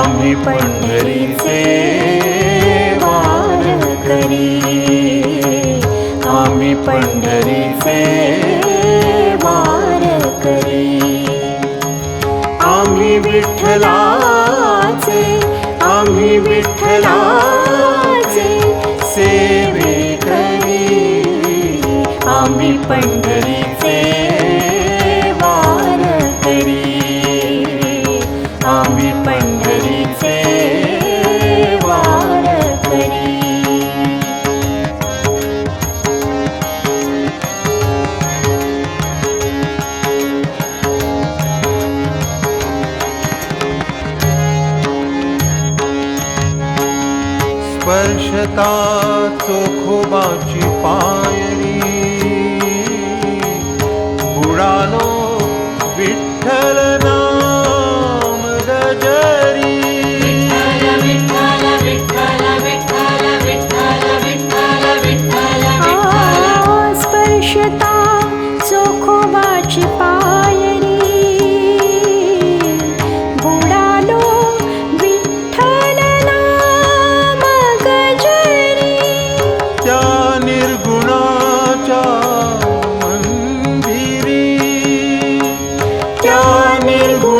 आम्ही पंढरीचे वारकरी आम्ही पंढरीचे वारकरी आम्ही विठ्ठलाचे आम्ही विठ्ठलाचे सेवेकरी आम्ही पंढरीचे वारकरी आम्ही पंढरी स्पर्शता वर्षताखोमी पाय Nirguna.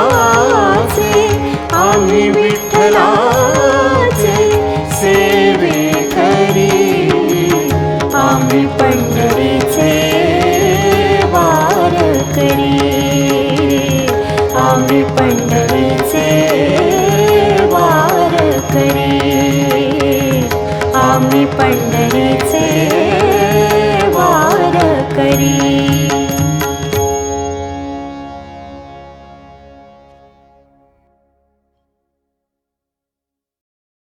पण्डनी च वारी